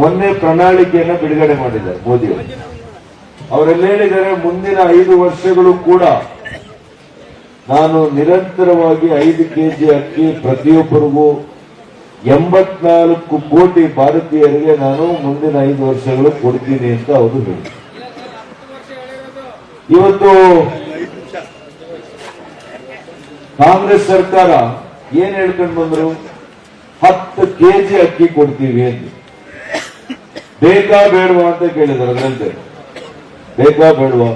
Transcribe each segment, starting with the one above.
ಮೊನ್ನೆ ಪ್ರಣಾಳಿಕೆಯನ್ನ ಬಿಡುಗಡೆ ಮಾಡಿದ್ದಾರೆ ಮೋದಿಯವರು. ಅವರೆಲ್ಲ ಹೇಳಿದ್ದಾರೆ, ಮುಂದಿನ ಐದು ವರ್ಷಗಳು ಕೂಡ ನಾನು ನಿರಂತರವಾಗಿ ಐದು ಕೆಜಿ ಅಕ್ಕಿ ಪ್ರತಿಯೊಬ್ಬರಿಗೂ ಎಂಬತ್ನಾಲ್ಕು ಕೋಟಿ ಭಾರತೀಯರಿಗೆ ನಾನು ಮುಂದಿನ ಐದು ವರ್ಷಗಳು ಕೊಡ್ತೀನಿ ಅಂತ ಅವರು ಹೇಳಿದರು. ಇವತ್ತು ಕಾಂಗ್ರೆಸ್ ಸರ್ಕಾರ ಏನ್ ಹೇಳ್ಕೊಂಡು ಬಂದ್ರು? ಹತ್ತು ಕೆಜಿ ಅಕ್ಕಿ ಕೊಡ್ತೀವಿ ಅಂತ. ಬೇಕಾ ಬೇಡವಾ ಅಂತ ಕೇಳಿದ್ರು ಅದರಂತೆ. ಬೇಕಾ ಬೇಡವಾ?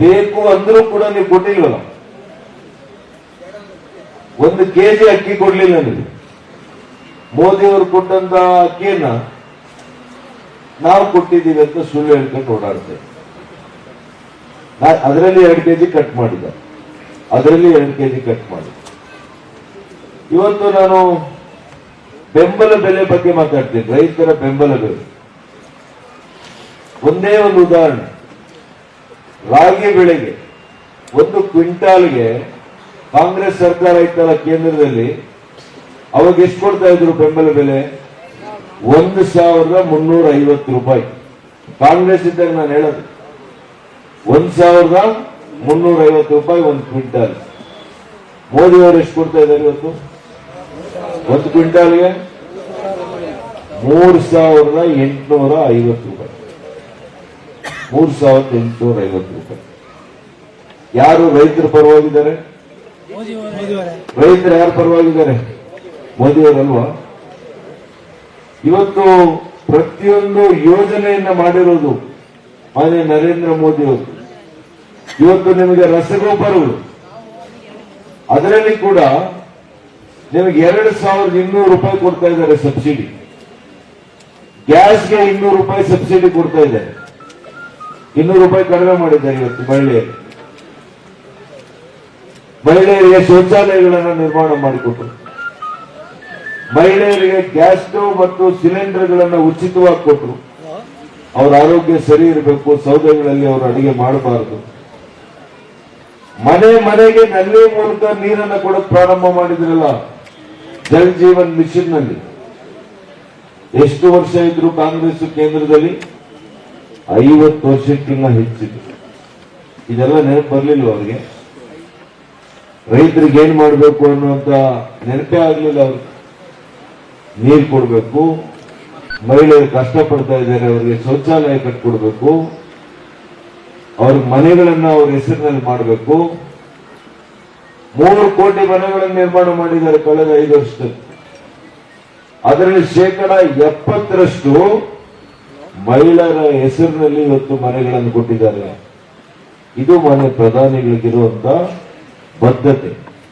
ಬೇಕು ಅಂದ್ರೂ ಕೂಡ ನೀವು ಕೊಟ್ಟಿಲ್ವಲ್ಲ? ಒಂದು ಕೆಜಿ ಅಕ್ಕಿ ಕೊಡ್ಲಿಲ್ಲ ನೀವು ಮೋದಿಯವರು ಕೊಟ್ಟಂತ ಅಕ್ಕಿಯನ್ನ ನಾವು ಕೊಟ್ಟಿದ್ದೀವಿ ಅಂತ ಸುಳ್ಳು ಹೇಳ್ಕೊಂಡು ಓಡಾಡ್ತೇವೆ. ಅದರಲ್ಲಿ ಎರಡು ಕೆಜಿ ಕಟ್ ಮಾಡಿದ ಅದರಲ್ಲಿ ಎರಡು ಕೆಜಿ ಕಟ್ ಮಾಡಿದ ಇವತ್ತು ನಾನು ಬೆಂಬಲ ಬೆಲೆ ಬಗ್ಗೆ ಮಾತಾಡ್ತೀನಿ. ರೈತರ ಬೆಂಬಲ ಬೆಲೆ. ಒಂದೇ ಒಂದು ಉದಾಹರಣೆ. ರಾಗಿ ಬೆಳೆಗೆ ಒಂದು ಕ್ವಿಂಟಾಲ್ಗೆ ಕಾಂಗ್ರೆಸ್ ಸರ್ಕಾರ ಇತ್ತಲ್ಲ ಕೇಂದ್ರದಲ್ಲಿ, ಅವಾಗ ಎಷ್ಟು ಕೊಡ್ತಾ ಇದ್ರು ಬೆಂಬಲ ಬೆಲೆ? ಒಂದು ಸಾವಿರದ ಮುನ್ನೂರ ಐವತ್ತು ರೂಪಾಯಿ. ಕಾಂಗ್ರೆಸ್ ಇದ್ದಾಗ ನಾನು ಹೇಳೋದು, ಒಂದ್ ಸಾವಿರದ ಮುನ್ನೂರ ಐವತ್ತು ರೂಪಾಯಿ ಒಂದು ಕ್ವಿಂಟಾಲ್. ಮೋದಿ ಅವರು ಎಷ್ಟು ಕೊಡ್ತಾ ಇದ್ದಾರೆ ಇವತ್ತು? ಒಂದು ಕ್ವಿಂಟಾಲ್ಗೆ? ಮೂರು ಸಾವಿರದ ಎಂಟುನೂರ ಐವತ್ತು ರೂಪಾಯಿ. ಮೂರು ಸಾವಿರದ ಎಂಟುನೂರ ಐವತ್ತು ರೂಪಾಯಿ. ಯಾರು ರೈತರ ಪರವಾಗಿದ್ದಾರೆ? ರೈತರು ಯಾರು ಪರವಾಗಿದ್ದಾರೆ? ಮೋದಿಯವರಲ್ವಾ? ಇವತ್ತು ಪ್ರತಿಯೊಂದು ಯೋಜನೆಯನ್ನ ಮಾಡಿರೋದು ಮಾನ್ಯ ನರೇಂದ್ರ ಮೋದಿ ಅವರು ಇವತ್ತು ನಿಮಗೆ ರಸಗೊಬ್ಬರಗಳು. ಅದರಲ್ಲಿ ಕೂಡ ನಿಮಗೆ ಎರಡು ಸಾವಿರದ ಇನ್ನೂರು ರೂಪಾಯಿ ಕೊಡ್ತಾ ಇದ್ದಾರೆ ಸಬ್ಸಿಡಿ. ಗ್ಯಾಸ್ಗೆ ಇನ್ನೂರು ರೂಪಾಯಿ ಸಬ್ಸಿಡಿ ಕೊಡ್ತಾ ಇದ್ದಾರೆ ಇನ್ನೂರು ರೂಪಾಯಿ ಕಡಿಮೆ ಮಾಡಿದ್ದಾರೆ ಇವತ್ತು ಮಹಿಳೆಯರು. ಮಹಿಳೆಯರಿಗೆ ಶೌಚಾಲಯಗಳನ್ನು ನಿರ್ಮಾಣ ಮಾಡಿಕೊಟ್ಟರು. ಮಹಿಳೆಯರಿಗೆ ಗ್ಯಾಸ್ ಸ್ಟವ್ ಮತ್ತು ಸಿಲಿಂಡರ್ಗಳನ್ನು ಉಚಿತವಾಗಿ ಕೊಟ್ಟರು. ಅವರ ಆರೋಗ್ಯ ಸರಿ ಇರಬೇಕು, ಸೌದೆಗಳಲ್ಲಿ ಅವರು ಅಡಿಗೆ ಮಾಡಬಾರದು. ಮನೆ ಮನೆಗೆ ನಲ್ಲಿ ಮೂಲಕ ನೀರನ್ನು ಕೊಡಕ್ ಪ್ರಾರಂಭ ಮಾಡಿದ್ರಲ್ಲ ಜಲ್ ಜೀವನ್ ಮಿಷನ್ನಲ್ಲಿ ಎಷ್ಟು ವರ್ಷ ಇದ್ರು ಕಾಂಗ್ರೆಸ್ ಕೇಂದ್ರದಲ್ಲಿ? ಐವತ್ತು ವರ್ಷಕ್ಕಿಂತ ಹೆಚ್ಚಿದ್ರು ಇದೆಲ್ಲ ನೆನಪು ಬರಲಿಲ್ಲ ಅವ್ರಿಗೆ? ರೈತರಿಗೆ ಏನ್ ಮಾಡಬೇಕು ಅನ್ನುವಂತ ನೆನಪೇ ಆಗ್ಲಿಲ್ಲ ಅವ್ರು. ನೀರು ಕೊಡಬೇಕು, ಮಹಿಳೆಯರು ಕಷ್ಟಪಡ್ತಾ ಇದ್ದಾರೆ, ಅವರಿಗೆ ಶೌಚಾಲಯ ಕಟ್ಕೊಡ್ಬೇಕು, ಅವ್ರ ಮನೆಗಳನ್ನ ಅವ್ರ ಹೆಸರಿನಲ್ಲಿ ಮಾಡಬೇಕು. ಮೂರು ಕೋಟಿ ಮನೆಗಳನ್ನು ನಿರ್ಮಾಣ ಮಾಡಿದ್ದಾರೆ ಕಳೆದ ಐದು ವರ್ಷದಲ್ಲಿ. ಅದರಲ್ಲಿ ಶೇಕಡ ಎಪ್ಪತ್ತರಷ್ಟು ಮಹಿಳೆಯರ ಹೆಸರಿನಲ್ಲಿ ಇವತ್ತು ಮನೆಗಳನ್ನು ಕೊಟ್ಟಿದ್ದಾರೆ. ಇದು ಮನೆ ಪ್ರಧಾನಿಗಳಿಗಿರುವಂತ ಬದ್ಧತೆ.